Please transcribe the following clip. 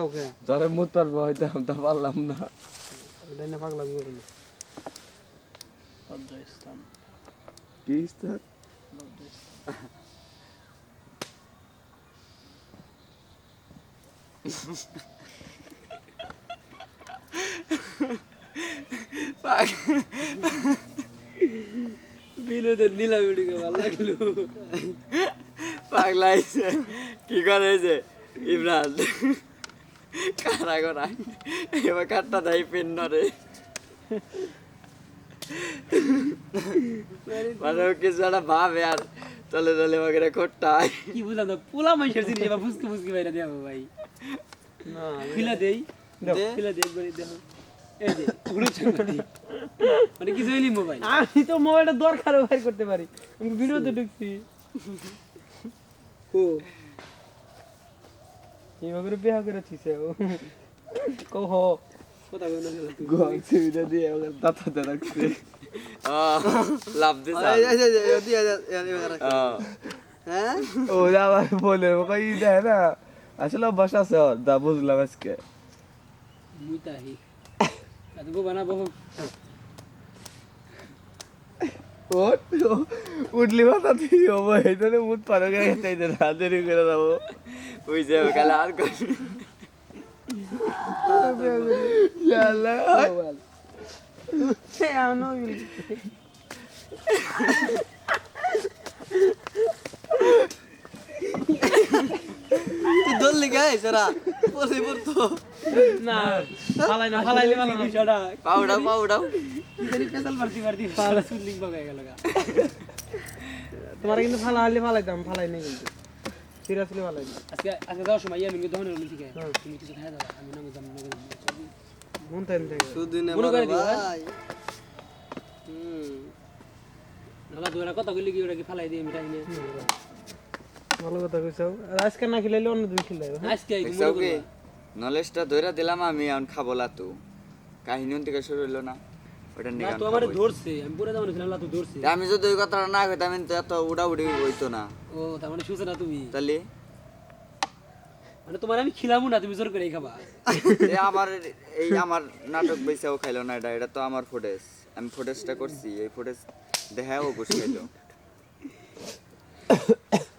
ওকে ধরে মুত পারব হয়তো আমি তো পারলাম না। এটা না। পাগলা বিয়ে করল কি স্যার বিনোদন নিলাম এদিকে ভালো লাগল। পাগলা হয়েছে কি করে ইমরান? কারা করা এবার কাটটা দেয় পিন্ন রে মানে কিছু একটা ভাবে আর চলে চলে ওকে কোটটায় কি বুঝলাম না পোলা মাইশের জিনিস এবার ফুসকে ফুসকে বাইরে দেবো ভাই। না ফিলা দেই দে। ফিলা দেই করে চলে মানে কিছু হইলি মোবাইল। আমি তো মোবাইলটা দরকার বাইর করতে পারি। আমি ভিডিওতে ঢুকছি। ও এইভাবে বিয়া করে থিছে ও কহ কথা বল না তুই গোয়াল সুবিধা দিয়ে ওকে দাঁতাতে রাখছে লাভ দিছে হ্যাঁ ও আবার বলে ওকে ই দেয় না আসলে অভ্যাস আছে ওর দা বুঝলাম আজকে উঠলি মাথা তুই ভাই তো মুত পারো গে তাই দে না দেরি করে দাও ওই যে কালে আর ইয়ালা সে আনো তুই দললি পরে পড়তো না ফালাই না ফালাইলে ভালো না। বিষয়টা। পাউডাও পাউডাও জানি পেছাল পারতি পারতি ফালা। সুলিং বাগায় গেল গা। তোমার কিন্তু ফালা হলে ফালাইতাম ফালাই নাই কিন্তু। সিরিয়াসলি ফালাই আজকে আজকে যাওয়ার সময় ইয়ামিনকে দহনের মধ্যে ঠিক আছে তুমি কিছু খাই দাও আমি নগে যাম নগে যাম। মন টাইম থেকে সুদিনে মনে করে দিও, ভাই। হুম। নালা দুরা কত গলি কি ওরা কি ফালাই দিয়ে মিটাই নে? ভালো কথা কইছো। আজকে না খেলাইলে অন্য দিন খেলাইবে আজকে নলেজটা ধইরা দিলাম আমি এখন খাব লাতু। কাহিনী থেকে শুরু হইল না ওটা নিয়ে তো আমারে ধরছে আমি পুরো দাম খেলাম তো ধরছে। আমি যদি ওই কথাটা না কইতাম আমি তো এত উড়া উড়ি হইতো না। ও তার মানে শুছে না তুমি? তাহলে? মানে তোমার আমি খিলামু না তুমি জোর করে খাবা। এ আমার এই আমার নাটক বেচাও খাইলো না এটা এটা তো আমার ফুটেজ আমি ফুটেজটা করছি এই ফুটেজ দেখা ও ঘুষ খাইলো।